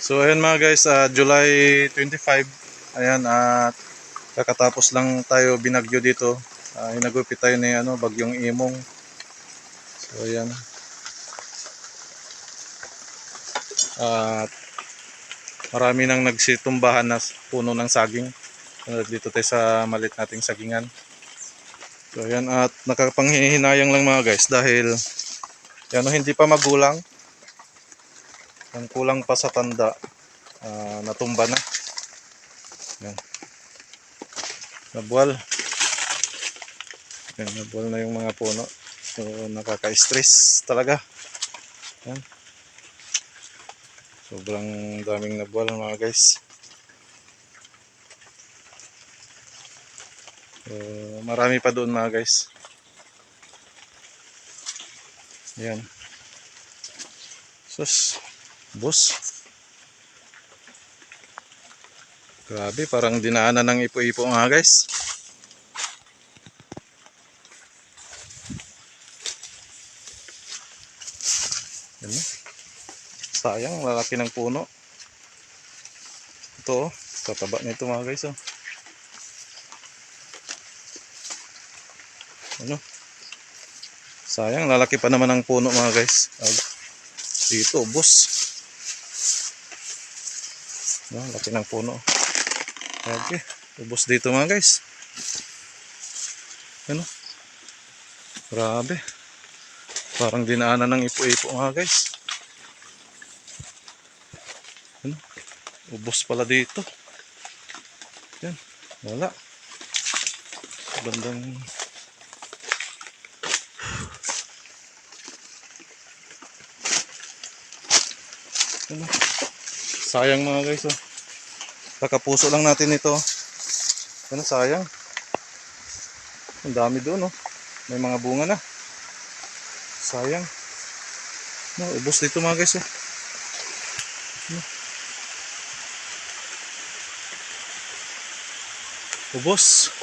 So ayan mga guys, ah, July 25. Ayan at kakatapos lang tayo binagyo dito. Uh, inagupit tayo ni ano, bagyong Imong. So ayan. At marami nang nagsitumbahan na puno ng saging. Uh, dito tayo sa malit nating sagingan. So ayan at nakapanghihinayang lang mga guys dahil yan, hindi pa magulang. Ang kulang pa sa tanda, ah, natumba na. Yan. Nabuwal. Yan, nabuwal na yung mga puno. So, nakaka-stress talaga. Yan. Sobrang daming nabuwal mga guys. So, marami pa doon mga guys. Yan. Sus. Bus. Grabe, parang dinaanan ng ipo-ipo nga guys. Yan. Sayang, lalaki ng puno. Ito oh, tataba nito mga guys oh. Ano? Sayang, lalaki pa naman ang puno mga guys. Dito, bus. No, laki ng puno. Okay. Ubos dito mga guys. Ano? Grabe. Parang dinaanan ng ipo-ipo mga guys. Ano? Ubos pala dito. Yan. Wala. Bandang ano? Sayang mga guys oh. Kakapuso lang natin ito. Ano sayang. Ang dami doon oh. May mga bunga na. Sayang. No, ubos dito mga guys oh. Ubos.